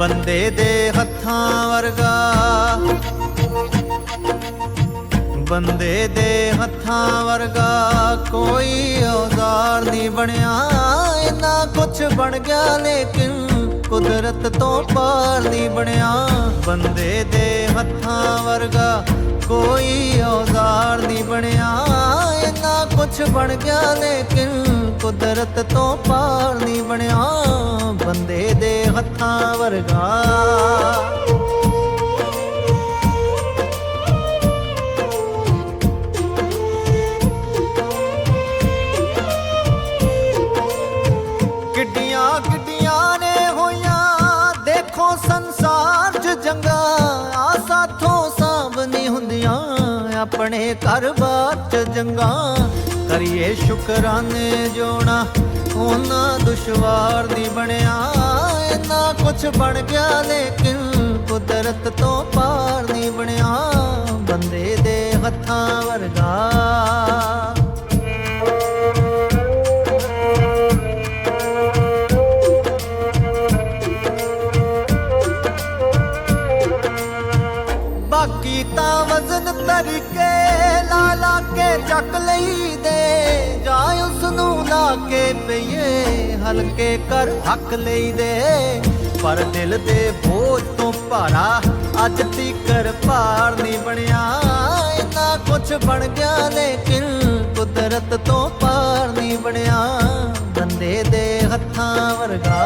ਬੰਦੇ ਦੇ ਹੱਥਾਂ ਵਰਗਾ। ਬੰਦੇ ਦੇ ਹੱਥਾਂ ਵਰਗਾ ਕੋਈ ਔਜ਼ਾਰ ਨਹੀਂ ਬਣਿਆ। ਇੰਨਾ ਕੁਛ ਬਣ ਗਿਆ ਲੇਕਿਨ ਕੁਦਰਤ ਤੋਂ ਪਾਰ ਨਹੀਂ ਬਣਿਆ। ਬੰਦੇ ਦੇ ਹੱਥਾਂ ਵਰਗਾ ਕੋਈ ਔਜ਼ਾਰ ਨਹੀਂ ਬਣਿਆ। ਇੰਨਾ ਕੁਛ ਬਣ ਗਿਆ ਲੇਕਿਨ ਕੁਦਰਤ ਤੋਂ ਪਾਰ ਨਹੀਂ ਬਣਿਆ। ਬੰਦੇ ਦੇ ਹੱਥਾਂ ਵਰਗਾ। ਕਿੱਡੀਆਂ ਕਿੱਡੀਆਂ ਨੇ ਹੋਈਆਂ, ਦੇਖੋ ਸੰਸਾਰ 'ਚ ਜੰਗਾਂ ਆ ਸਾਥੋਂ ਸਾਂਭ ਨਹੀਂ ਹੁੰਦੀਆਂ, ਆਪਣੇ ਘਰ-ਬਾਰ 'ਚ ਜੰਗਾਂ। ਕਰੀਏ ਸ਼ੁਕਰਾਨੇ ਜੋਣਾ ਉਹਨਾਂ ਦੁਸ਼ਵਾਰ ਦੀ ਬਣਿਆ। ਇੰਨਾ ਬਣ ਗਿਆ ਲੇਕਿਨ ਕੁਦਰਤ ਤੋਂ ਪਾਰ ਨਹੀਂ ਬਣਿਆ। ਬੰਦੇ ਦੇ ਹੱਥਾਂ ਵਰਗਾ। ਬਾਕੀ ਤਾਂ ਵਜ਼ਨ ਤਰੀਕੇ ਲਾ ਲਾ ਕੇ ਚੱਕ ਲਈਦੇ। ਜਾਂ ਉਸ ਨੂੰ ਲਾ ਕੇ ਪਈਏ, ਹਲਕੇ ਕਰ ਹੱਕ ਲਈਦੇ। ਪਰ ਦਿਲ ਦੇ ਬੋਝ ਤੋਂ ਭਾਰਾ ਅੱਜ ਤੀਕਰ ਪਾਰ ਨਹੀਂ ਬਣਿਆ। ਇੰਨਾ ਕੁਛ ਬਣ ਗਿਆ ਲੇਕਿਨ ਕੁਦਰਤ ਤੋਂ ਪਾਰ ਨਹੀਂ ਬਣਿਆ। ਬੰਦੇ ਦੇ ਹੱਥਾਂ ਵਰਗਾ।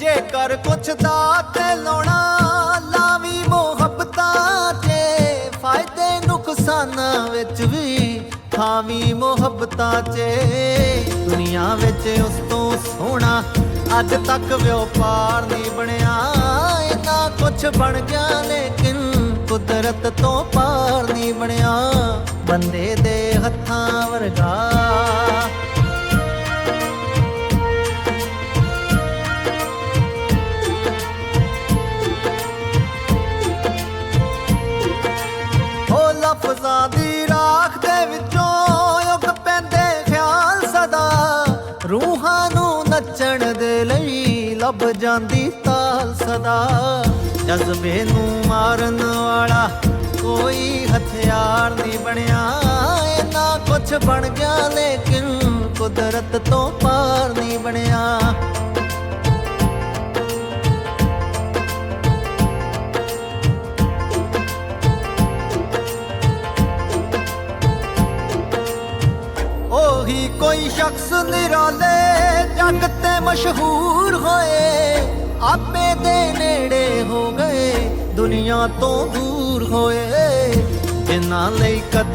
ਜੇਕਰ ਕੁਛ ਦਾ ਤੇ ਲਾਉਣਾ ਨੁਕਸਾਨਾਂ ਵਿੱਚ ਵੀ ਖਾਵੀ ਮੁਹੱਬਤਾਂ 'ਚ ਦੁਨੀਆ ਵਿੱਚ ਉਸ ਤੋਂ ਸੋਹਣਾ ਅੱਜ ਤੱਕ ਵਪਾਰ ਨਹੀਂ ਬਣਿਆ। ਇੰਨਾ ਕੁਛ ਬਣ ਗਿਆ ਲੇਕਿਨ ਕੁਦਰਤ ਤੋਂ ਪਾਰ ਨਹੀਂ ਬਣਿਆ। ਬੰਦੇ ਦੇ ਹੱਥਾਂ ਵਰਗਾ ਉਹ ਦੀ ਰਾਖ ਦੇ ਵਿੱਚੋਂ ਉੱਗ ਪੈਂਦੇ ਖਿਆਲ ਸਦਾ। ਰੂਹਾਂ ਨੂੰ ਨੱਚਣ ਦੇ ਲਈ ਲੱਭ ਜਾਂਦੀ ਤਾਲ ਸਦਾ। ਜਜ਼ਬੇ ਨੂੰ ਮਾਰਨ ਵਾਲਾ ਕੋਈ ਹਥਿਆਰ ਨਹੀਂ ਬਣਿਆ। ਇੰਨਾ ਕੁਛ ਬਣ ਗਿਆ, ਲੇਕਿਨ ਕੁਦਰਤ ਤੋਂ ਪਾਰ ਨਹੀਂ ਬਣਿਆ। ਉਹੀ ਕੋਈ ਸ਼ਖਸ ਨਿਰਾਲੇ, ਜੱਗ ਤੇ ਮਸ਼ਹੂਰ ਹੋਏ। ਆਪੇ ਦੇ ਨੇੜੇ ਹੋ ਗਏ, ਦੁਨੀਆ ਤੋਂ ਦੂਰ ਹੋਏ। ਜਿਨ੍ਹਾਂ ਲਈ